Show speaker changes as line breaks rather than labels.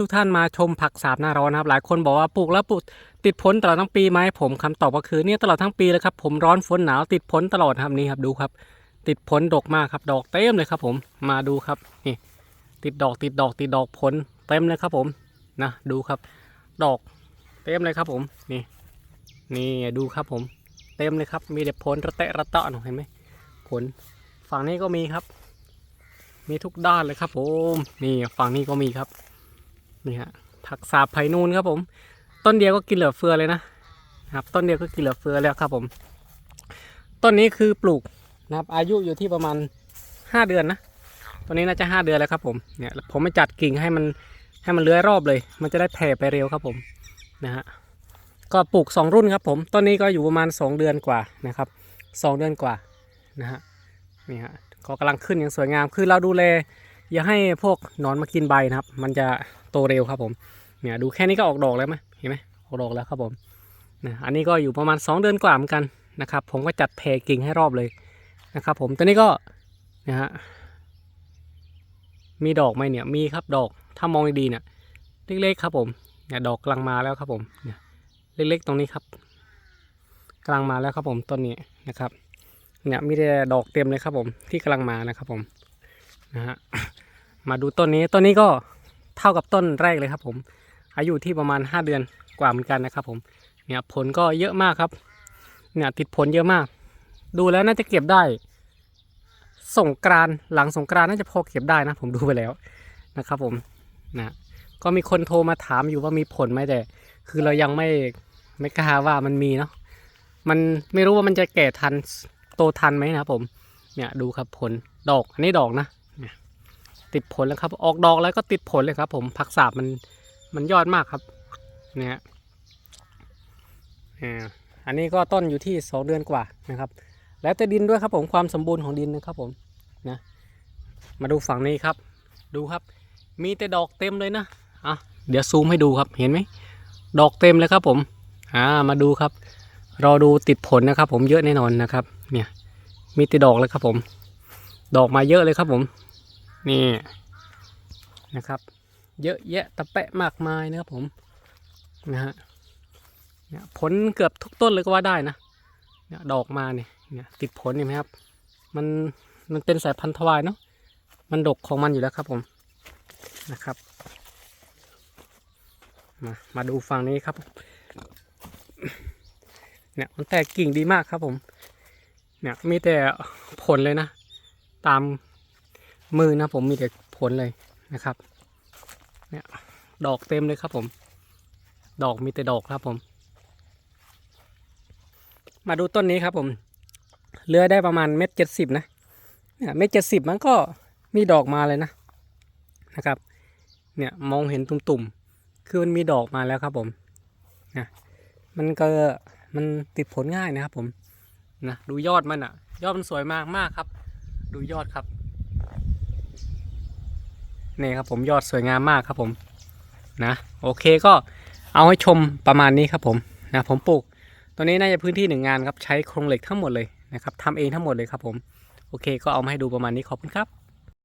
ทุกท่านมาชมผักสาบหน้าร้อนนะครับ หลายคนบอกว่าปลูกแล้วปลูกติดผลตลอดทั้งปีไหมผมคำตอบก็คือเนี่ยตลอดทั้งปีเลยครับผมร้อนฝนหนาวติดผลตลอดครับนี่ครับดูครับ ติดผลดกมากครับดอกเต็มเลยครับ ผมมาดูครับนี่ติดดอกติดดอกติดดอกผลเต็มเลยครับ ผมนะดูครับ ดอกเต็มเลยครับ ผมนี่นี่ดูครับผม เต็มเลยครับ มีแต่ผลระเตะระเตาะหนูเห็นไหมผลฝั่งนี้ก็มีครับ มีทุกด้านเลยครับ ผมนี่ฝั่งนี้ก็มีครับ นี่ฮะผักสาบไผ่นูนครับผม ต้นเดียวก็กินเหลือเฟือเลยนะครับ ต้นเดียวก็กินเหลือเฟือแล้วครับผม ต้นนี้คือปลูกนะครับ อายุอยู่ที่ประมาณห้าเดือนนะต้นนี้น่าจะห้าเดือนแล้วครับผมเนี่ยผมไม่จัดกิ่งให้มันให้มันเลื้อยรอบเลย มันจะได้แผ่ไปเร็วครับผมนะฮะก็ปลูกสองรุ่นครับผมต้นนี้ก็อยู่ประมาณสองเดือนกว่านะครับสองเดือนกว่านะฮะนี่ฮะก็กำลังขึ้นอย่างสวยงามคือเราดูแล อย่าให้พวกนอนมากินใบนะครับ มันจะโตเร็วครับผมเนี่ยดูแค่นี้ก็ออกดอกแล้วไหมเห็นไหมออกดอกแล้วครับผมนะอันนี้ก็อยู่ประมาณ 2 เดือนกว่าเหมือนกันนะครับ ผมก็จัดแผ่กิ่งให้รอบเลยนะครับ ผมตัวนี้ก็นะฮะมีดอกไหมเนี่ยมีครับดอกถ้ามองดีๆเนี่ยเล็กๆครับผมเนี่ยดอกกำลังมาแล้วครับผมเนี่ยเล็กๆตรงนี้ครับกำลังมาแล้วครับผมต้นนี้นะครับเนี่ยมีแต่ดอกเต็มเลยครับผมที่กำลังมานะครับผมนะฮะ มาดูต้นนี้ต้นนี้ก็เท่ากับต้นแรกเลยครับผม อายุที่ประมาณ 5 เดือนกว่าเหมือนกันนะครับผมเนี่ยผลก็เยอะมากครับ เนี่ยติดผลเยอะมาก ดูแล้วน่าจะเก็บได้ส่งกรานหลังสงกรานน่าจะพอเก็บได้นะ ผมดูไปแล้วนะครับผมนะก็มีคนโทรมาถามอยู่ว่ามีผลไหมแต่ คือเรายังไม่ไม่กล้าว่ามันมีเนาะมันไม่รู้ว่ามันจะแก่ทันโตทันไหมนะครับผมเนี่ยดูครับผลดอกอันนี้ดอกนะ ติดผลแล้วครับ ออกดอกแล้วก็ติดผลเลยครับ ผมผักสาบมันมันยอดมากครับ เนี่ยอันนี้ก็ต้นอยู่ที่สองเดือนกว่านะครับ แล้วแต่ดินด้วยครับผมความสมบูรณ์ของดินนะครับผมนะมาดูฝั่งนี้ครับ ดูครับ มีแต่ดอกเต็มเลยนะอะเดี๋ยวซูมให้ดูครับเห็นไหมดอกเต็มเลยครับผมอ่ามาดูครับ รอดูติดผลนะครับ ผมเยอะแน่นอนนะครับ เนี่ยมีแต่ดอกเลยครับผม ดอกมาเยอะเลยครับผม นี่นะครับ เยอะแยะตะแปะมากมายนะครับผมนะฮะเนี่ยผลเกือบทุกต้นเลยก็ว่าได้นะเนี่ยดอกมาเนี่ยเนี่ยติดผลเห็นไหมครับ มันมันเป็นสายพันธุ์ทวายเนาะมันดกของมันอยู่แล้วครับผมนะครับ มามาดูฝั่งนี้ครับเนี่ยมันแตกกิ่งดีมากครับผม เนี่ยมีแต่ผลเลยนะ ตาม มือนะผมมีแต่ผลเลยนะครับ เนี่ยดอกเต็มเลยครับผม ดอกมีแต่ดอกครับผม มาดูต้นนี้ครับผมเลือยได้ประมาณเม็ดเจ็ดสิบนะเนี่ยเม็ดเจ็ดสิบมันก็มีดอกมาเลยนะนะครับ เนี่ยมองเห็นตุ่มๆ คือมันมีดอกมาแล้วครับผมนะมันก็มันติดผลง่ายนะครับผมนะดูยอดมันอะยอดมันสวยมากมากครับ ดูยอดครับ นี่ครับผมยอดสวยงามมากครับผมนะโอเคก็เอาให้ชมประมาณนี้ครับผมนะผมปลูกตัวนี้น่าจะพื้นที่หนึ่งงานครับใช้โครงเหล็กทั้งหมดเลยนะครับทำเองทั้งหมดเลยครับผมโอเคก็เอามาให้ดูประมาณนี้ขอบคุณครับ